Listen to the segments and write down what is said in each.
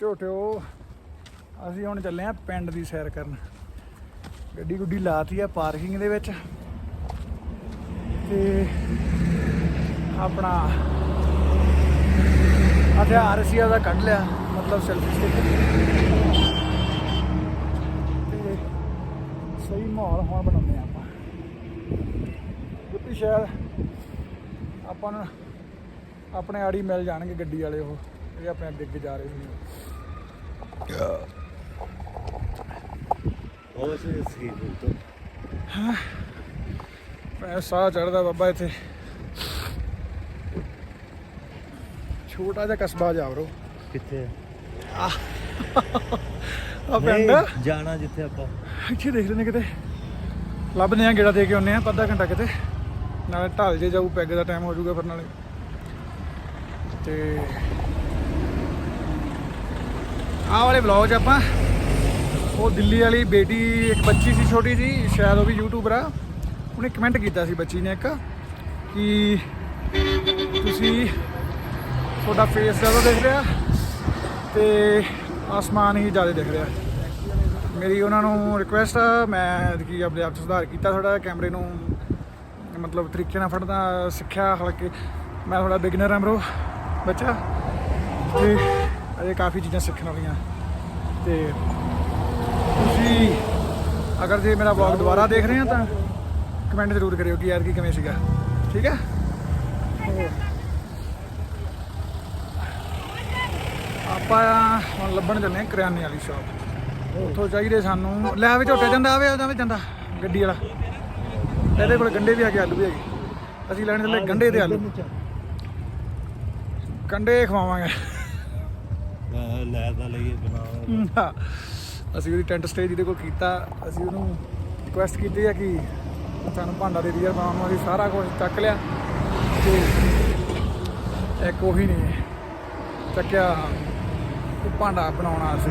ਝੋਟਿਓ ਅਸੀਂ ਹੁਣ ਚੱਲੇ ਆ ਪਿੰਡ ਦੀ ਸੈਰ ਕਰਨ। ਗੱਡੀ ਗੁੱਡੀ ਲਾਤੀ ਆ ਪਾਰਕਿੰਗ ਦੇ ਵਿੱਚ। ਤੇ ਆਪਣਾ ਹਥਿਆਰ ਅਸੀਂ ਆਦਾ ਕੱਢ ਲਿਆ, ਮਤਲਬ ਸੈਲਫੀ ਸਟਿਕ ਤੇ ਸਹੀ ਮਾਹੌਲ ਹੁਣ ਬਣਾਉਂਦੇ ਆ ਆਪਾਂ। ਕਿਉਂਕਿ ਸ਼ਾਇਦ ਆਪਾਂ ਨੂੰ ਆਪਣੇ ਆੜੀ ਮਿਲ ਜਾਣਗੇ ਗੱਡੀ ਵਾਲੇ ਉਹ। ਇਹ ਆਪਣੇ ਅੱਗੇ ਜਾ ਰਹੇ ਸੀ। ਉਹ ਸੀ ਸੀ ਤੋਂ ਮੈਂ ਸਾਹ ਚੜਦਾ ਬਾਬਾ ਇੱਥੇ। ਛੋਟਾ ਜਿਹਾ ਕਸਬਾ ਜਾ ਬਰੋ ਕਿੱਥੇ? ਆ ਪਿੰਡ। ਨਹੀਂ, ਜਾਣਾ ਜਿੱਥੇ ਆਪਾਂ। ਇੱਥੇ ਦੇਖ ਲੈਨੇ ਕਿਤੇ। ਲੱਭਦੇ ਆ ਗੇੜਾ ਦੇ ਕੇ ਆਉਨੇ ਆ ਅੱਧਾ ਘੰਟਾ ਕਿਤੇ। ਨਾਲੇ ਢਾਲ ਜੇ ਜਾਊ ਪੈਗ ਦਾ ਟਾਈਮ ਹੋ ਜਾਊਗਾ ਫਿਰ ਨਾਲੇ। ਤੇ ਆਹ ਵਾਲੇ ਵਲੌਗ 'ਚ ਆਪਾਂ, ਉਹ ਦਿੱਲੀ ਵਾਲੀ ਬੇਟੀ, ਇੱਕ ਬੱਚੀ ਸੀ ਛੋਟੀ ਜੀ ਸ਼ਾਇਦ ਉਹ ਵੀ ਯੂਟਿਊਬਰ ਆ। ਉਹਨੇ ਕਮੈਂਟ ਕੀਤਾ ਸੀ ਬੱਚੀ ਨੇ ਇੱਕ, ਕਿ ਤੁਸੀਂ ਤੁਹਾਡਾ ਫੇਸ ਜ਼ਿਆਦਾ ਦਿਖ ਰਿਹਾ ਤੇ ਆਸਮਾਨ ਹੀ ਜ਼ਿਆਦਾ ਦਿਖ ਰਿਹਾ। ਮੇਰੀ ਉਹਨਾਂ ਨੂੰ ਰਿਕੁਐਸਟ ਆ, ਮੈਂ ਕੀ ਆਪਣੇ ਆਪ 'ਚ ਸੁਧਾਰ ਕੀਤਾ ਥੋੜਾ ਕੈਮਰੇ ਨੂੰ ਮਤਲਬ ਤਰੀਕੇ ਨਾਲ ਫੜਨਾ, ਸਿੱਖਿਆ ਹਲਕੇ, ਮੈਂ ਥੋੜਾ ਬਿਗਨਰ ਹਾਂ ਬ్రో ਬੱਚਾ। ਤੇ ਅਜੇ ਕਾਫੀ ਚੀਜ਼ਾਂ ਸਿੱਖਣ ਵਾਲੀਆਂ। ਤੇ ਤੁਸੀਂ ਅਗਰ ਜੇ ਮੇਰਾ ਵਲੌਗ ਦੁਬਾਰਾ ਦੇਖ ਰਹੇ ਆ ਤਾਂ ਕਮੈਂਟ ਜ਼ਰੂਰ ਕਰਿਓ ਕਿ ਯਾਰ ਕੀ ਕਿਵੇਂ ਸੀਗਾ। ਠੀਕ ਹੈ? ਆਪਾਂ ਹੁਣ ਲੱਭਣ ਚੱਲੇ ਹਾਂ ਕਰਿਆਨੇ ਵਾਲੀ ਸ਼ਾਪ ਉੱਥੋਂ ਚਾਹੀਦੇ ਸਾਨੂੰ। ਲੈ ਆਵੇ ਝੋਟੇ ਜਾਂਦਾ, ਆਵੇ ਆਵੇ, ਜਾਂਦਾ। ਗੱਡੀ ਵਾਲਾ। ਇਹਦੇ ਕੋਲ ਗੰਡੇ ਵੀ ਆ ਕੇ ਆਲੂ ਵੀ ਹੈਗੇ ਅਸੀਂ ਲੈਣੇ ਚੱਲੇ ਗੰਡੇ ਤੇ ਆਲੂ। ਗੰਡੇ ਖਵਾਵਾਂਗੇ। ਲੈ ਤਾਂ ਲਈਏ ਬਣਾ ਅਸੀਂ ਉਹਦੀ ਟੈਂਟ ਸਟੇ ਜਿਹਦੇ ਕੋਲ ਕੀਤਾ ਅਸੀਂ ਉਹਨੂੰ ਰਿਕੁਐਸਟ ਕੀਤੀ ਹੈ ਕਿ ਸਾਨੂੰ ਭਾਂਡਾ ਦੇ ਦਿਆ ਬਣਾਉਣ ਵਾਲੀ ਸਾਰਾ ਕੁਝ ਚੱਕ ਲਿਆ। ਤੇ ਇੱਕ ਉਹੀ ਨਹੀਂ ਚੱਕਿਆ ਉਹ ਭਾਂਡਾ ਬਣਾਉਣਾ ਸੀ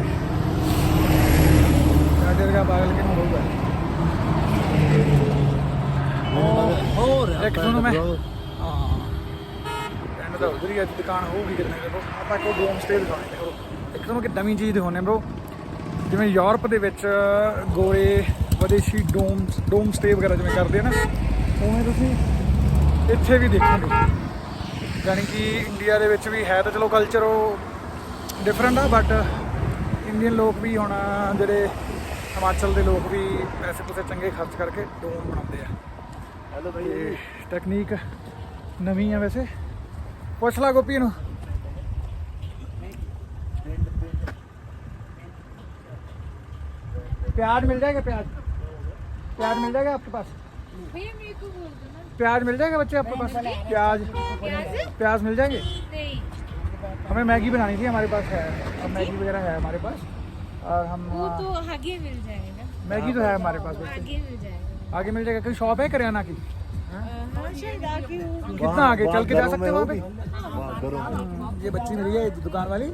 ਕਾਦਰ ਦਾ ਪਾਗਲ ਕਿਉਂ ਹੋਊਗਾ? ਹੋਰ ਇੱਕ ਤੁਹਾਨੂੰ ਮੈਂ ਹਾਂ। ਦਾ ਉਧਰ ਹੀ ਅੱਜ ਦੁਕਾਨ ਹੋਊਗੀ ਕਿਤੇ ਨਾ ਕਿਤੇ ਆਪਾਂ ਕੋ ਡੋਮ ਸਟੇ ਦਿਖਾਉਣੇ ਦੇਖੋ ਇੱਕ ਤੁਹਾਨੂੰ ਕਿ ਨਵੀਂ ਚੀਜ਼ ਦਿਖਾਉਣੇ ਬ్రో ਜਿਵੇਂ ਯੂਰਪ ਦੇ ਵਿੱਚ ਗੋਰੇ ਵਿਦੇਸ਼ੀ ਡੋਮ ਡੋਮ ਸਟੇ ਵਗੈਰਾ ਜਿਵੇਂ ਕਰਦੇ ਆ ਨਾ ਉਵੇਂ ਤੁਸੀਂ ਇੱਥੇ ਵੀ ਦੇਖੋਗੇ। ਯਾਨੀ ਕਿ ਇੰਡੀਆ ਦੇ ਵਿੱਚ ਵੀ ਹੈ ਤਾਂ ਚਲੋ ਕਲਚਰ ਉਹ ਡਿਫਰੈਂਟ ਆ ਬਟ ਇੰਡੀਅਨ ਲੋਕ ਵੀ ਹੁਣ ਜਿਹੜੇ ਹਿਮਾਚਲ ਦੇ ਲੋਕ ਵੀ ਪੈਸੇ ਪੂਸੇ ਚੰਗੇ ਖਰਚ ਕਰਕੇ ਡੋਮ ਬਣਾਉਂਦੇ ਆ। ਹੈਲੋ ਤੇ ਟੈਕਨੀਕ ਨਵੀਂ ਆ ਵੈਸੇ। ਪੁੱਛ ਲਾ ਗੋਪੀ ਨੂੰ प्याज मिल जाएगा प्याज प्याज मिल जाएगा आपके पास भैया मेरे को बोल दो ना प्याज मिल जाएगा बच्चे आपके पास प्याज प्याज प्याज मिल जाएंगे नहीं हमें मैगी बनानी थी हमारे पास है अब मैगी वगैरह है हमारे पास और हम वो तो आगे मिल जाएगा मैगी तो है हमारे पास बच्चे आगे मिल जाएगा आगे मिल जाएगा कोई शॉप है करियाना की हाँ शायद आगे हो कितना आगे चल के जा सकते हैं वहाँ पे वाह करो हम्म, ये बच्ची मेरी है दुकान वाली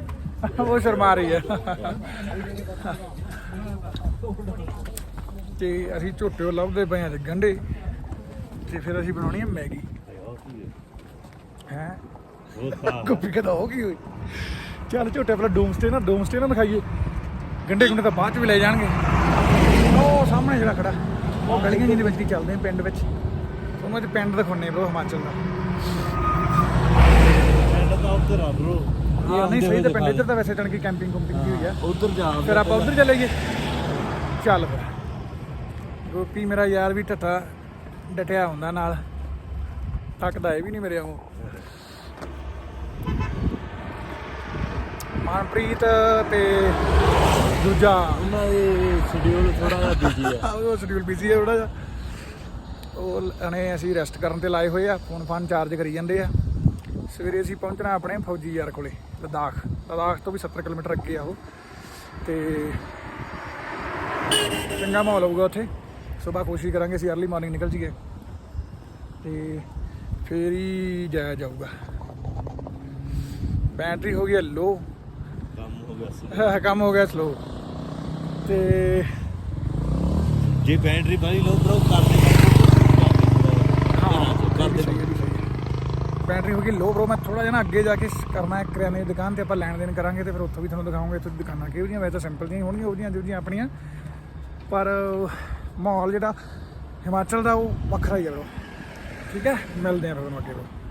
ਰਹੀ ਅਸੀਂ ਝੋਟੇ ਲੱਭਦੇ ਪਏ ਆ ਗੰਡੇ ਤੇ ਫਿਰ ਅਸੀਂ ਬਣਾਉਣੀ ਹੈ ਮੈਗੀ। ਹੈ? ਗੁੱਪੀ ਕਦਾ ਹੋ ਗਈ ਹੋਈ? ਚੱਲ ਝੋਟੇ ਪਹਿਲਾਂ ਡੂਮਸਟੇ ਨਾ ਡੂਮਸਟੇ ਨਾ ਦਿਖਾਈਏ ਗੰਡੇ ਗੁੰਡੇ ਤਾਂ ਬਾਅਦ ਚ ਵੀ ਲੈ ਜਾਣਗੇ। ਉਹ ਸਾਹਮਣੇ ਜਿਹੜਾ ਖੜਾ, ਉਹ ਗਲੀਆਂ ਜਿਹਦੇ ਵਿੱਚ ਦੀ ਚੱਲਦੇ ਪਿੰਡ ਵਿੱਚ। ਤੁਹਾਨੂੰ ਅੱਜ ਪਿੰਡ ਦਿਖਾਉਣੇ ਬ్రో ਹਿਮਾਚਲ ਦਾ। ਪਿੰਡ ਤਾਂ ਉੱਧਰ ਆ ਬ్రో ਹਾਂ ਨਹੀਂ ਸਹੀ ਤਾਂ ਪਿੰਡ ਇੱਧਰ ਤਾਂ ਵੈਸੇ ਜਾਣ ਕੇ ਕੈਂਪਿੰਗ ਕੁੰਪਿੰਗ ਦੀ ਹੋਈ ਆ। ਉੱਧਰ ਜਾ ਫਿਰ ਆਪਾਂ ਉਧਰ ਚਲੇ ਚੱਲ ਫਿਰ। ਗੋਪੀ ਮੇਰਾ ਯਾਰ ਵੀ ਢੱਠਾ ਡਟਿਆ ਹੁੰਦਾ ਨਾਲ। ਥੱਕਦਾ ਇਹ ਵੀ ਨਹੀਂ ਮੇਰੇ ਵਾਂਗੂ। ਮਨਪ੍ਰੀਤ ਤੇ ਦੂਜਾ। ਉਹਨਾਂ ਦੇ ਸ਼ਡਿਊਲ ਥੋੜਾ ਜਿਹਾ ਬਿਜ਼ੀ ਆ। ਉਹ ਸ਼ਡਿਊਲ ਬਿਜ਼ੀ ਹੈ ਥੋੜਾ ਜਿਹਾ। ਉਹ ਅਣੇ ਅਸੀਂ ਰੈਸਟ ਕਰਨ ਤੇ ਲਾਏ ਹੋਏ ਆ ਫੋਨ ਫਾਨ ਚਾਰਜ ਕਰੀ ਜਾਂਦੇ ਆ। ਸਵੇਰੇ ਅਸੀਂ ਪਹੁੰਚਣਾ ਆਪਣੇ ਫੌਜੀ ਯਾਰ ਕੋਲੇ ਲਦਾਖ। ਲਦਾਖ ਤੋਂ ਵੀ 70 ਕਿਲੋਮੀਟਰ ਅੱਗੇ ਆ ਉਹ। ਤੇ ਚੰਗਾ ਮਾਹੌਲ ਹੋਊਗਾ ਉੱਥੇ। ਸਵੇਰ ਕੋਸ਼ਿਸ਼ ਕਰਾਂਗੇ ਅਸੀਂ ਅਰਲੀ ਮਾਰਨਿੰਗ ਨਿਕਲ ਜੀਏ ਤੇ ਫੇਰ ਹੀ ਜਾਇਆ ਜਾਊਗਾ। ਬੈਟਰੀ ਹੋ ਗਈ ਲੋ ਕੰਮ ਹੋ ਗਿਆ ਸੀ ਕੰਮ ਹੋ ਗਿਆ ਸਲੋ ਤੇ ਜੇ ਬੈਟਰੀ ਬਾਰੀ ਲੋ ਬ్రో ਕਰ ਦੇ ਹਾਂ ਕਰ ਦੇ ਸਹੀ ਹੈ ਜੀ, ਸਹੀ ਹੈ। ਬੈਟਰੀ ਹੋ ਗਈ ਲੋ ਬ్రో ਮੈਂ ਥੋੜਾ ਜਿਹਾ ਨਾ ਅੱਗੇ ਜਾ ਕੇ ਕਰਨਾ ਹੈ, ਕਰਿਆਨੇ ਦੀ ਦੁਕਾਨ ਤੇ ਆਪਾਂ ਲੈਣ ਦੇਣ ਕਰਾਂਗੇ ਤੇ ਫਿਰ ਉੱਥੋਂ ਵੀ ਤੁਹਾਨੂੰ ਦਿਖਾਵਾਂਗੇ ਇੱਥੇ ਦੁਕਾਨਾਂ ਕਿਹੋ ਜਿਹੀਆਂ, ਵੈਸੇ ਤਾਂ ਸਿੰਪਲ ਜਿਹੀਆਂ ਹੋਣਗੀਆਂ, ਉਹਦੀਆਂ ਜਿਹੜੀਆਂ ਆਪਣੀਆਂ। ਪਰ ਮਾਹੌਲ ਜਿਹੜਾ ਹਿਮਾਚਲ ਦਾ ਉਹ ਵੱਖਰਾ ਹੀ ਹੈ bro ਠੀਕ ਹੈ? ਮਿਲਦੇ ਆ ਫਿਰ ਤੁਹਾਨੂੰ ਅੱਗੇ bro